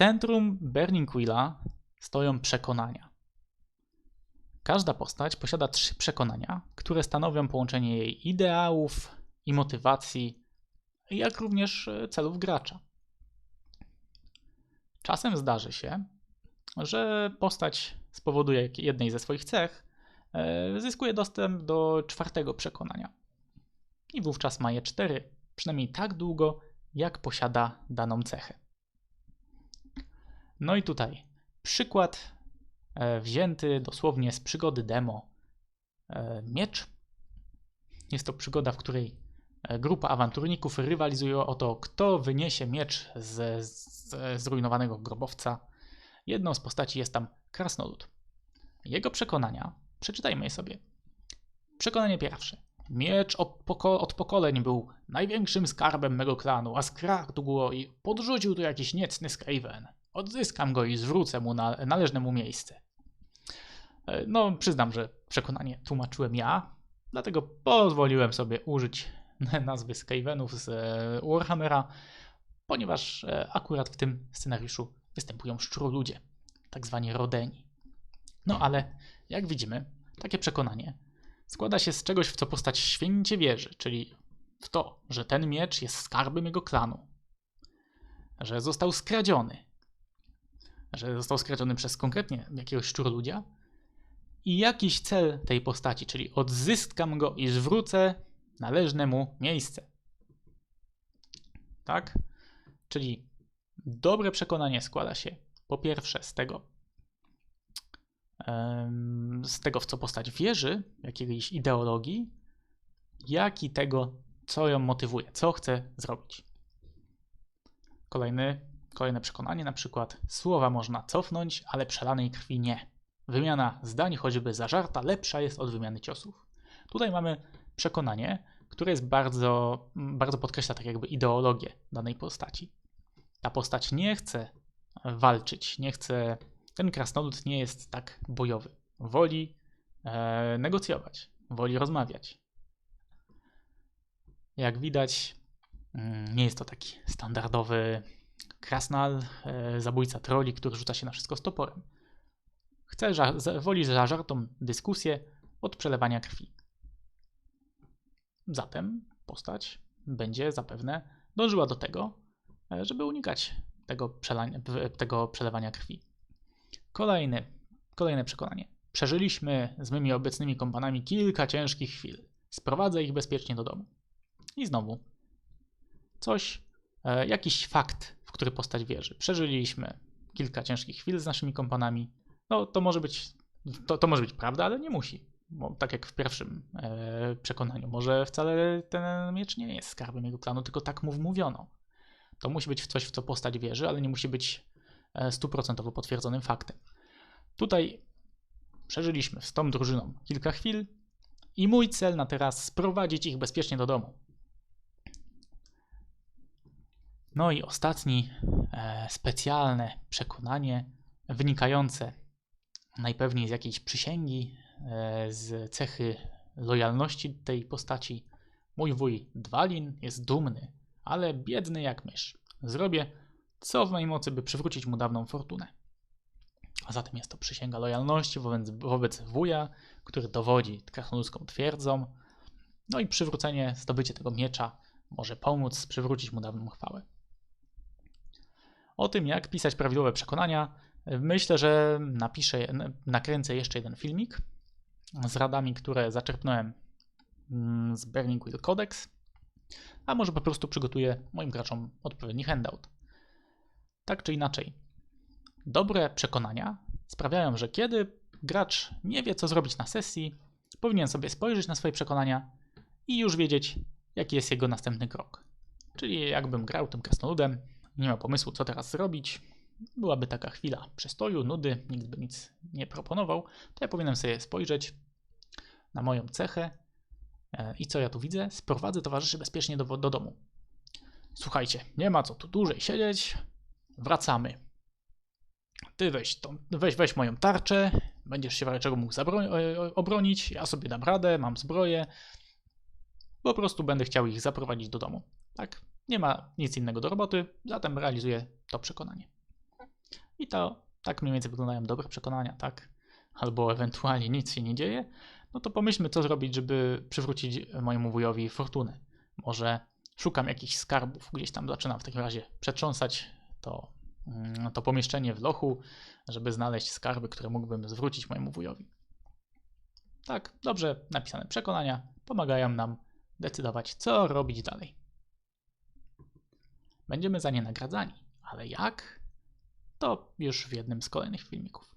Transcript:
centrum Burning Wheela stoją przekonania. Każda postać posiada trzy przekonania, które stanowią połączenie jej ideałów i motywacji, jak również e, celów gracza. Czasem zdarzy się, że postać z powodu jednej ze swoich cech e, zyskuje dostęp do czwartego przekonania. I wówczas ma je cztery, przynajmniej tak długo, jak posiada daną cechę. No i tutaj przykład e, wzięty dosłownie z przygody demo e, Miecz. Jest to przygoda, w której e, grupa awanturników rywalizuje o to, kto wyniesie miecz z, z zrujnowanego grobowca. Jedną z postaci jest tam krasnolud. Jego przekonania, przeczytajmy je sobie. Przekonanie pierwsze. Miecz od, poko od pokoleń był największym skarbem mego klanu, a skradł go i podrzucił tu jakiś niecny Skaven. Odzyskam go i zwrócę mu na, należne mu miejsce. E, no, przyznam, że przekonanie tłumaczyłem ja, dlatego pozwoliłem sobie użyć nazwy Skavenów z e, Warhammera, ponieważ e, akurat w tym scenariuszu występują szczuroludzie, tak zwani rodeni. No ale, jak widzimy, takie przekonanie składa się z czegoś, w co postać święcie wierzy, czyli w to, że ten miecz jest skarbem jego klanu, że został skradziony, że został skradziony przez konkretnie jakiegoś szczuroludzia i jakiś cel tej postaci, czyli odzyskam go i zwrócę należne mu miejsce. Tak? Czyli dobre przekonanie składa się po pierwsze z tego, z tego, w co postać wierzy, jakiejś ideologii, jak i tego, co ją motywuje, co chce zrobić. Kolejny Kolejne przekonanie, na przykład słowa można cofnąć, ale przelanej krwi nie. Wymiana zdań, choćby zażarta, lepsza jest od wymiany ciosów. Tutaj mamy przekonanie, które jest bardzo, bardzo podkreśla tak jakby ideologię danej postaci. Ta postać nie chce walczyć, nie chce, ten krasnolud nie jest tak bojowy. Woli e, negocjować, woli rozmawiać. Jak widać, mm, nie jest to taki standardowy Krasnal, e, zabójca troli, który rzuca się na wszystko z toporem. Chce, woli zażartą dyskusję od przelewania krwi. Zatem postać będzie zapewne dążyła do tego, e, żeby unikać tego, przelania, tego przelewania krwi. Kolejny, kolejne przekonanie. Przeżyliśmy z mymi obecnymi kompanami kilka ciężkich chwil. Sprowadzę ich bezpiecznie do domu. I znowu coś, e, jakiś fakt który postać wierzy. Przeżyliśmy kilka ciężkich chwil z naszymi kompanami. No to może być, to, to może być prawda, ale nie musi. Bo tak jak w pierwszym e, przekonaniu, może wcale ten miecz nie jest skarbem jego klanu, tylko tak mu wmówiono. To musi być coś, w co postać wierzy, ale nie musi być e, stuprocentowo potwierdzonym faktem. Tutaj przeżyliśmy z tą drużyną kilka chwil i mój cel na teraz sprowadzić ich bezpiecznie do domu. No i ostatni e, specjalne przekonanie wynikające najpewniej z jakiejś przysięgi, e, z cechy lojalności tej postaci. Mój wuj Dwalin jest dumny, ale biedny jak mysz. Zrobię co w mojej mocy, by przywrócić mu dawną fortunę. A zatem jest to przysięga lojalności wobec, wobec wuja, który dowodzi krasnoludzką twierdzą. No i przywrócenie, zdobycie tego miecza może pomóc przywrócić mu dawną chwałę o tym, jak pisać prawidłowe przekonania. Myślę, że napiszę, nakręcę jeszcze jeden filmik z radami, które zaczerpnąłem mm, z Burning Wheel Codex, a może po prostu przygotuję moim graczom odpowiedni handout. Tak czy inaczej, dobre przekonania sprawiają, że kiedy gracz nie wie, co zrobić na sesji, powinien sobie spojrzeć na swoje przekonania i już wiedzieć, jaki jest jego następny krok. Czyli jakbym grał tym krasnoludem, nie ma pomysłu, co teraz zrobić, byłaby taka chwila przestoju, nudy, nikt by nic nie proponował, to ja powinienem sobie spojrzeć na moją cechę e, i co ja tu widzę? Sprowadzę towarzyszy bezpiecznie do, do domu. Słuchajcie, nie ma co tu dłużej siedzieć, wracamy. Ty weź, tą, weź, weź moją tarczę, będziesz się w czego mógł e, obronić, ja sobie dam radę, mam zbroję, po prostu będę chciał ich zaprowadzić do domu. Tak? Nie ma nic innego do roboty, zatem realizuję to przekonanie. I to tak mniej więcej wyglądają dobre przekonania, tak? Albo ewentualnie nic się nie dzieje, no to pomyślmy, co zrobić, żeby przywrócić mojemu wujowi fortunę. Może szukam jakichś skarbów, gdzieś tam zaczynam w takim razie przetrząsać to, mm, to pomieszczenie w lochu, żeby znaleźć skarby, które mógłbym zwrócić mojemu wujowi. Tak, dobrze napisane przekonania pomagają nam decydować, co robić dalej. Będziemy za nie nagradzani, ale jak? To już w jednym z kolejnych filmików.